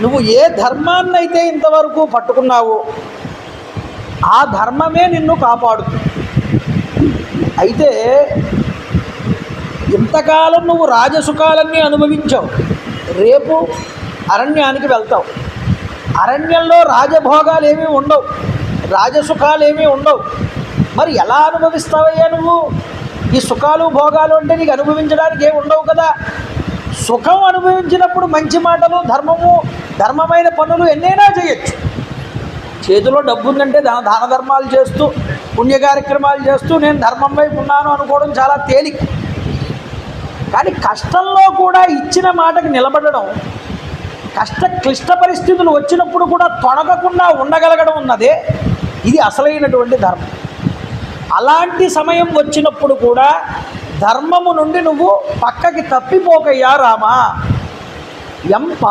నువ్వు ఏ ధర్మాన్నైతే ఇంతవరకు పట్టుకున్నావో ఆ ధర్మమే నిన్ను కాపాడుతుంది. అయితే ఇంతకాలం నువ్వు రాజసుఖాలన్నీ అనుభవించావు. రేపు అరణ్యానికి వెళ్తావు. అరణ్యంలో రాజభోగాలు ఏమీ ఉండవు. రాజసుఖాలు ఏమీ ఉండవు. మరి ఎలా అనుభవిస్తావయ్యా నువ్వు? ఈ సుఖాలు భోగాలు అంటే నీకు అనుభవించడానికి ఏమి ఉండవు కదా? సుఖం అనుభవించినప్పుడు మంచి మాటలు ధర్మము ధర్మమైన పనులు ఎన్నైనా చేయొచ్చు. చేతిలో డబ్బు ఉందంటే దాన దాన ధర్మాలు చేస్తూ పుణ్య కార్యక్రమాలు చేస్తూ నేను ధర్మం వైపు ఉన్నాను అనుకోవడం చాలా తేలిక. కానీ కష్టంలో కూడా ఇచ్చిన మాటకు నిలబడడం కష్ట క్లిష్ట పరిస్థితులు వచ్చినప్పుడు కూడా తొడగకుండా ఉండగలగడం ఉన్నదే ఇది అసలైనటువంటి ధర్మం. అలాంటి సమయం వచ్చినప్పుడు కూడా ధర్మము నుండి నువ్వు పక్కకి తప్పిపోకయ్యా రామా. ఎం పా